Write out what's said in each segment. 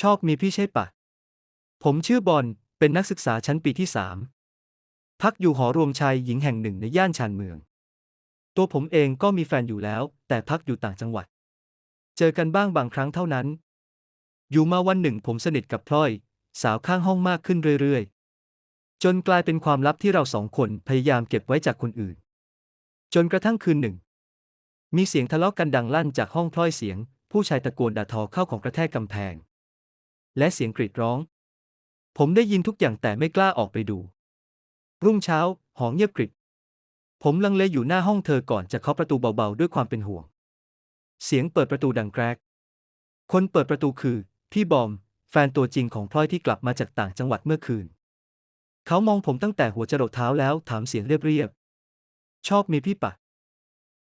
ชอบมีพี่ใช่ปะ ผมชื่อบอล เป็นนักศึกษาชั้นปีที่สาม พักอยู่หอรวมชายหญิงแห่งหนึ่งในย่านชานเมือง ตัวผมเองก็มีแฟนอยู่แล้ว แต่พักอยู่ต่างจังหวัด เจอกันบ้างบางครั้งเท่านั้น อยู่มาวันหนึ่งผมสนิทกับพลอย สาวข้างห้องมากขึ้นเรื่อยๆ จนกลายเป็นความลับที่เราสองคนพยายามเก็บไว้จากคนอื่น จนกระทั่งคืนหนึ่ง มีเสียงทะเลาะกันดังลั่นจากห้องพลอยเสียง ผู้ชายตะโกนด่าทอเข้าของกระแทกกำแพง และเสียงกรีดร้อง ผมได้ยินทุกอย่างแต่ไม่กล้าออกไปดู รุ่งเช้า หองเงียบกริบ ผมลังเลอยู่หน้าห้องเธอก่อนจะเคาะประตูเบาๆ ด้วยความเป็นห่วง เสียงเปิดประตูดังแกรก คนเปิดประตูคือ พี่บอม แฟนตัวจริงของพลอยที่กลับมาจากต่างจังหวัดเมื่อคืน เขามองผมตั้งแต่หัวจรดเท้าแล้วถามเสียงเรียบๆ ชอบมีพี่ปะ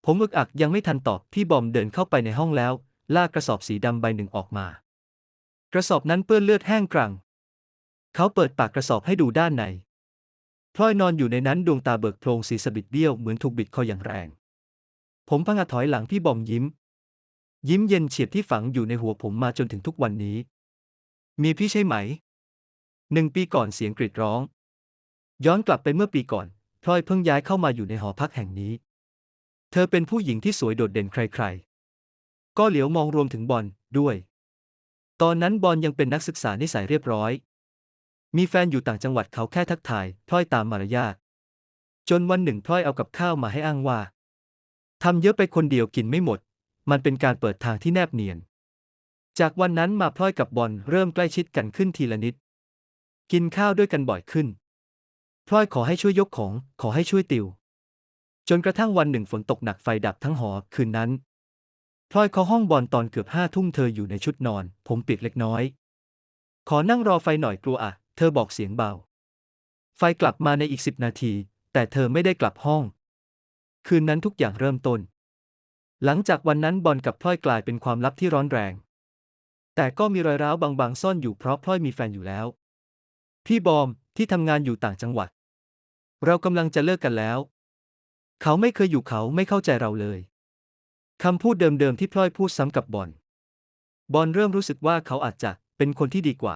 ผมอึกอักยังไม่ทันตอบพี่บอมเดินเข้าไปในห้องแล้ว ลากกระสอบสีดำใบหนึ่งออกมา กระสอบนั้นเปื้อนเลือดแห้งกรัง เขาเปิดปากกระสอบให้ดูด้านในพลอยนอนอยู่ในนั้นดวงตาเบิกโพลงสีสบิดเบี้ยวเหมือนถูกบิดคออย่างแรง ผมพังอาถอยหลังพี่บอมยิ้ม ยิ้มเย็นเฉียบที่ฝังอยู่ในหัวผมมาจนถึงทุกวันนี้ มีพี่ใช่ไหม หนึ่งปีก่อนเสียงกรีดร้อง ย้อนกลับไปเมื่อปีก่อนพลอยเพิ่งย้ายเข้ามาอยู่ในหอพักแห่งนี้ เธอเป็นผู้หญิงที่สวยโดดเด่นใครๆ ก็เหลียวมองรวมถึงบอลด้วย ตอนนั้นบอลยังเป็นนักศึกษานิสัยเรียบร้อย มีแฟนอยู่ต่างจังหวัดเขาแค่ทักทายพลอยตามมารยาทจนวันหนึ่งพลอยเอากับข้าวมาให้อ้างว่าทำเยอะไปคนเดียวกินไม่หมด มันเป็นการเปิดทางที่แนบเนียน จากวันนั้นมาพลอยกับบอลเริ่มใกล้ชิดกันขึ้นทีละนิด กินข้าวด้วยกันบ่อยขึ้นพลอยขอให้ช่วยยกของ ขอให้ช่วยติว จนกระทั่งวันหนึ่งฝนตกหนักไฟดับทั้งหอ คืนนั้น พลอยเคาห้องบอลตอนเกือบห้าทุ่มเธออยู่ในชุดนอน ผมเปียกเล็กน้อย ขอนั่งรอไฟหน่อยกลัวอะเธอบอกเสียงเบา ไฟกลับมาในอีกสิบนาที แต่เธอไม่ได้กลับห้อง คืนนั้นทุกอย่างเริ่มต้น หลังจากวันนั้นบอลกับพลอยกลายเป็นความลับที่ร้อนแรง แต่ก็มีรอยร้าวบางๆ ซ่อนอยู่เพราะพลอยมีแฟนอยู่แล้ว พี่บอมที่ทำงานอยู่ต่างจังหวัด เรากำลังจะเลิกกันแล้ว เขาไม่เคยอยู่เขาไม่เข้าใจเราเลย คำพูดเดิมๆที่พลอยพูดซ้ำกับบอล บอลเริ่มรู้สึกว่าเขาอาจจะเป็นคนที่ดีกว่า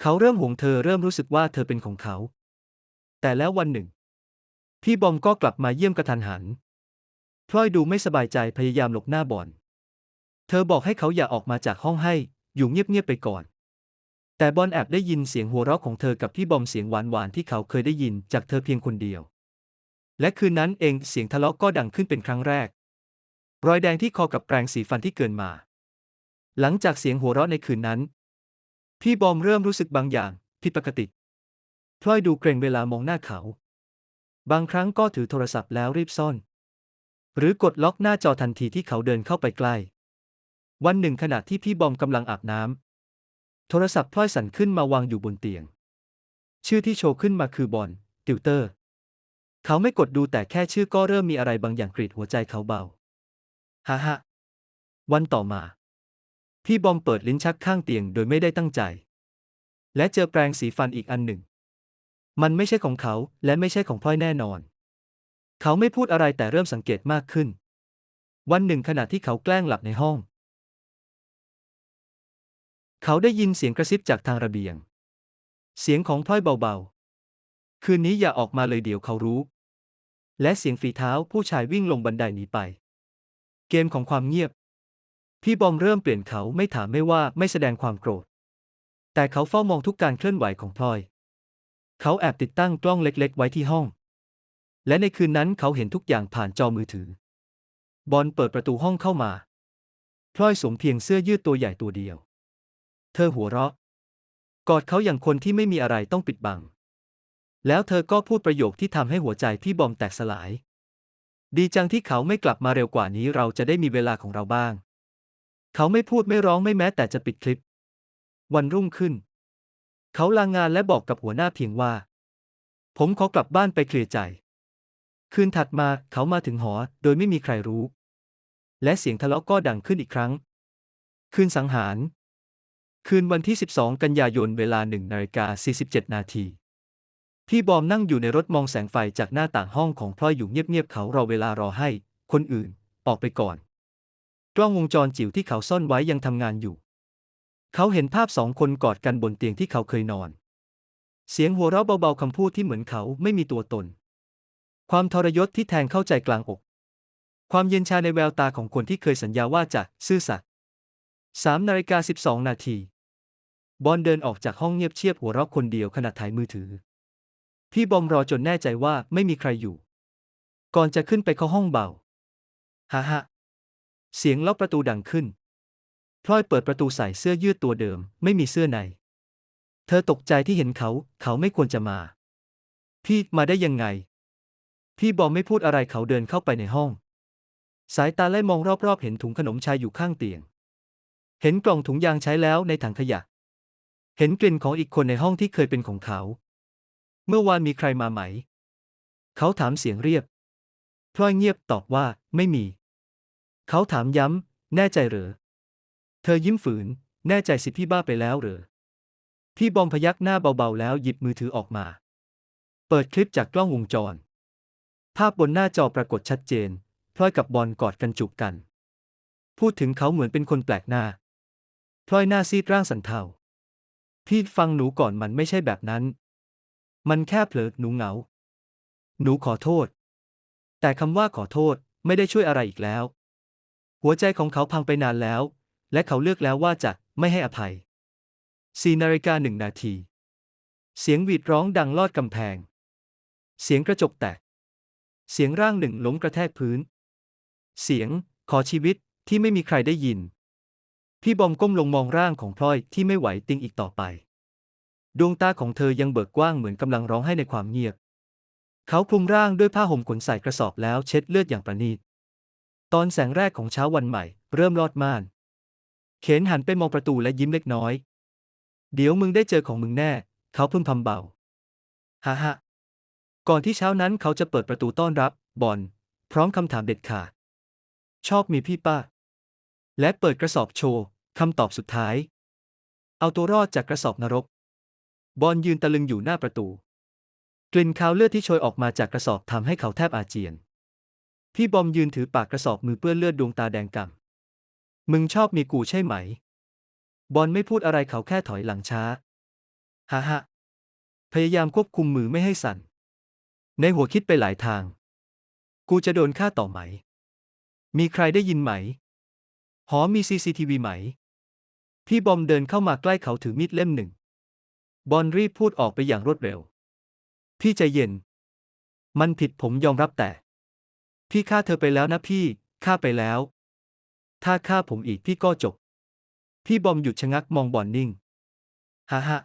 เขาเริ่มหวงเธอเริ่มรู้สึกว่าเธอเป็นของเขา แต่แล้ววันหนึ่ง พี่บอมก็กลับมาเยี่ยมกระทันหัน พลอยดูไม่สบายใจพยายามหลบหน้าบอล เธอบอกให้เขาอย่าออกมาจากห้องให้ อยู่เงียบๆไปก่อน แต่บอลแอบได้ยินเสียงหัวเราะของเธอกับพี่บอมเสียงหวานๆที่เขาเคยได้ยินจากเธอเพียงคนเดียว และคืนนั้นเองเสียงทะเลาะก็ดังขึ้นเป็นครั้งแรก รอยแดงที่คอกับแปรงสีฟันที่เกินมา หลังจากเสียงหัวเราะในคืนนั้น พี่บอมเริ่มรู้สึกบางอย่าง ผิดปกติ พลอยดูเกรงเวลามองหน้าเขา บางครั้งก็ถือโทรศัพท์แล้วรีบซ่อน หรือกดล็อกหน้าจอทันทีที่เขาเดินเข้าไปใกล้ วันหนึ่งขณะที่พี่บอมกำลังอาบน้ำโทรศัพท์พลอยสั่นขึ้นมาวางอยู่บนเตียง ชื่อที่โชว์ขึ้นมาคือบอลติวเตอร์ เขาไม่กดดูแต่แค่ชื่อก็เริ่มมีอะไรบางอย่างกรีดหัวใจเขาเบา ฮ่าฮ่าวันต่อมา พี่บอมเปิดลิ้นชักข้างเตียงโดยไม่ได้ตั้งใจ และเจอแปรงสีฟันอีกอันหนึ่ง มันไม่ใช่ของเขาและไม่ใช่ของพลอยแน่นอน เขาไม่พูดอะไรแต่เริ่มสังเกตมากขึ้น วันหนึ่งขณะที่เขาแกล้งหลับในห้อง เขาได้ยินเสียงกระซิบจากทางระเบียง เสียงของพลอยเบาๆ คืนนี้อย่าออกมาเลยเดี๋ยวเขารู้ และเสียงฝีเท้าผู้ชายวิ่งลงบันไดหนีไป เกมของความเงียบ พี่บอมเริ่มเปลี่ยนเขาไม่ถามไม่ว่าไม่แสดงความโกรธ แต่เขาเฝ้ามองทุกการเคลื่อนไหวของพลอย เขาแอบติดตั้งกล้องเล็กๆ ไว้ที่ห้อง และในคืนนั้นเขาเห็นทุกอย่างผ่านจอมือถือ บอลเปิดประตูห้องเข้ามา พลอยสวมเพียงเสื้อยืดตัวใหญ่ตัวเดียว เธอหัวเราะ กอดเขาอย่างคนที่ไม่มีอะไรต้องปิดบัง แล้วเธอก็พูดประโยคที่ทำให้หัวใจพี่บอมแตกสลาย ดีจังที่เขาไม่กลับมาเร็วกว่านี้เราจะได้มีเวลาของเราบ้าง เขาไม่พูดไม่ร้องไม่แม้แต่จะปิดคลิป วันรุ่งขึ้น เขาลางงานและบอกกับหัวหน้าเพียงว่า ผมขอกลับบ้านไปเคลียร์ใจ คืนถัดมาเขามาถึงหอโดยไม่มีใครรู้ และเสียงทะเลาะก็ดังขึ้นอีกครั้ง คืนสังหาร คืนวันที่ 12 กันยายนเวลา1นาฬิกา47 นาที พี่บอมนั่งอยู่ในรถมองแสงไฟจากหน้าต่างห้องของพลอยอยู่เงียบๆเขารอเวลารอให้ คนอื่น ออกไปก่อน กล้องวงจรจิ๋วที่เขาซ่อนไว้ยังทำงานอยู่ เขาเห็นภาพสองคนกอดกันบนเตียงที่เขาเคยนอน เสียงหัวเราะเบาๆคำพูดที่เหมือนเขาไม่มีตัวตน ความทรยศที่แทงเข้าใจกลางอก ความเย็นชาในแววตาของคนที่เคยสัญญาว่าจะซื่อสัตย์สามนาฬิกาสิบสองนาทีบอลเดินออกจากห้องเงียบเชียบหัวเราะคนเดียวขณะถ่ายมือถือ พี่บอมรอจนแน่ใจว่าไม่มีใครอยู่ ก่อนจะขึ้นไปเข้าห้องเบาฮ่าฮ่าเสียงล็อกประตูดังขึ้น พลอยเปิดประตูใส่เสื้อยืดตัวเดิม ไม่มีเสื้อใน เธอตกใจที่เห็นเขา เขาไม่ควรจะมา พี่มาได้ยังไง พี่บอมไม่พูดอะไรเขาเดินเข้าไปในห้อง สายตาไล่มองรอบๆ เห็นถุงขนมชายอยู่ข้างเตียง เห็นกล่องถุงยางใช้แล้วในถังขยะ เห็นกลิ่นของอีกคนในห้องที่เคยเป็นของเขา เมื่อวานมีใครมาไหม เขาถามเสียงเรียบ พลอยเงียบตอบว่าไม่มี เขาถามย้ำ แน่ใจเหรอ เธอยิ้มฝืน แน่ใจสิพี่บ้าไปแล้วเหรอ พี่บอมพยักหน้าเบาๆแล้วหยิบมือถือออกมา เปิดคลิปจากกล้องวงจร ภาพบนหน้าจอปรากฏชัดเจน พลอยกับบอลกอดกันจูบกัน พูดถึงเขาเหมือนเป็นคนแปลกหน้า พลอยหน้าซีดร่างสันเทาพี่ฟังหนูก่อนมันไม่ใช่แบบนั้น มันแค่เผลอหนูเหงา หนูขอโทษ แต่คำว่าขอโทษไม่ได้ช่วยอะไรอีกแล้ว หัวใจของเขาพังไปนานแล้ว และเขาเลือกแล้วว่าจะไม่ให้อภัยสี่นาฬิกาหนึ่งนาที เสียงหวีดร้องดังลอดกำแพง เสียงกระจกแตก เสียงร่างหนึ่งล้มกระแทกพื้น เสียงขอชีวิตที่ไม่มีใครได้ยิน พี่บอมก้มลงมองร่างของพลอยที่ไม่ไหวติงอีกต่อไป ดวงตาของเธอยังเบิกกว้างเหมือนกำลังร้องไห้ในความเงียบ เขาคลุมร่างด้วยผ้าห่มขนใส่กระสอบแล้วเช็ดเลือดอย่างประณีต ตอนแสงแรกของเช้าวันใหม่ เริ่มลอดม่าน เขนหันไปมองประตูและยิ้มเล็กน้อย เดี๋ยวมึงได้เจอของมึงแน่ เขาพึมพำเบา ฮ่าฮ่าก่อนที่เช้านั้นเขาจะเปิดประตูต้อนรับ บอลพร้อมคำถามเด็ดขาด ชอบมีพี่ป้า และเปิดกระสอบโชว์คำตอบสุดท้าย เอาตัวรอดจากกระสอบนรก บอลยืนตะลึงอยู่หน้าประตู กลิ่นคาวเลือดที่โชยออกมาจากกระสอบทำให้เขาแทบอาเจียน พี่บอมยืนถือปากกระสอบมือเปื้อนเลือดดวงตาแดงก่ำมึงชอบมีกูใช่ไหม บอลไม่พูดอะไรเขาแค่ถอยหลังช้าฮ่าฮพยายามควบคุมมือไม่ให้สั่น ในหัวคิดไปหลายทาง กูจะโดนฆ่าต่อไหม มีใครได้ยินไหม หอมีซีซีทีวีไหม พี่บอมเดินเข้ามาใกล้เขาถือมีดเล่มหนึ่ง บอลรีบพูดออกไปอย่างรวดเร็ว พี่ใจเย็น มันผิดผมยอมรับแต่ พี่ฆ่าเธอไปแล้วนะพี่ฆ่าไปแล้ว ถ้าฆ่าผมอีกพี่ก็จบ พี่บอมหยุดชะงักมองบอลนิ่ง ฮ่าฮ่า